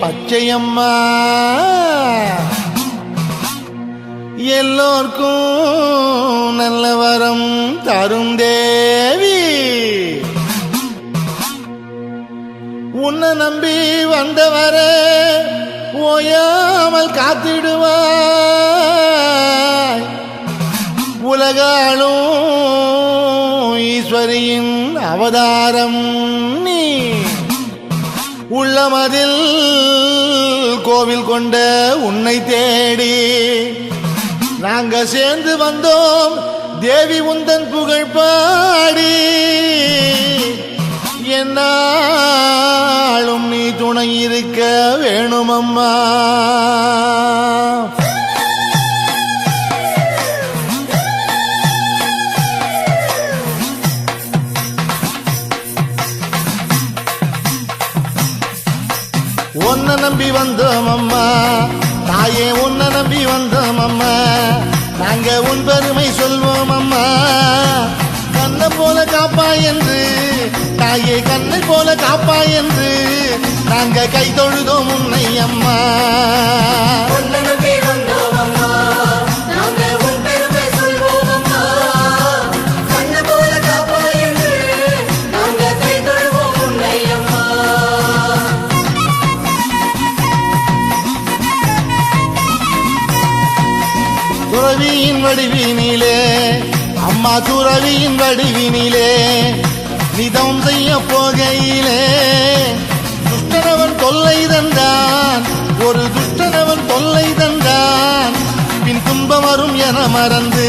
பச்சையம்மா. எல்லோர்க்கும் நல்ல வரம் தரும் தேவி. உன்னை நம்பி வந்தவர ஓயாமல் காத்திடுவாய். உலகாலும் ஈஸ்வரியின் அவதாரம் நீ. உள்ளமதில் கோவில் கொண்ட உன்னை தேடி நாங்க சேர்ந்து வந்தோம். தேவி உந்தன் புகழ் பாடி. என்னாலும் நீ துணை இருக்க வேணுமம்மா. உன்னை நம்பி வந்தோம் அம்மா. தாயே உன்னை நம்பி வந்தோம் அம்மா. நாங்க உன் பெருமை சொல்வோம் அம்மா. கண்ணை போல காப்பா என்று தாயே கண்ணை போல காப்பா என்று நாங்க கை தொழுதோம் உன்னை அம்மா. வடிவினிலே அம்மா துறவியின் வடிவினிலே நிதம் செய்ய போகையிலே. துஷ்டனவன் தொல்லை தந்தான் ஒரு துஷ்டனவன் தொல்லை தந்தான் பின் துன்பம் வரும் என மறந்து.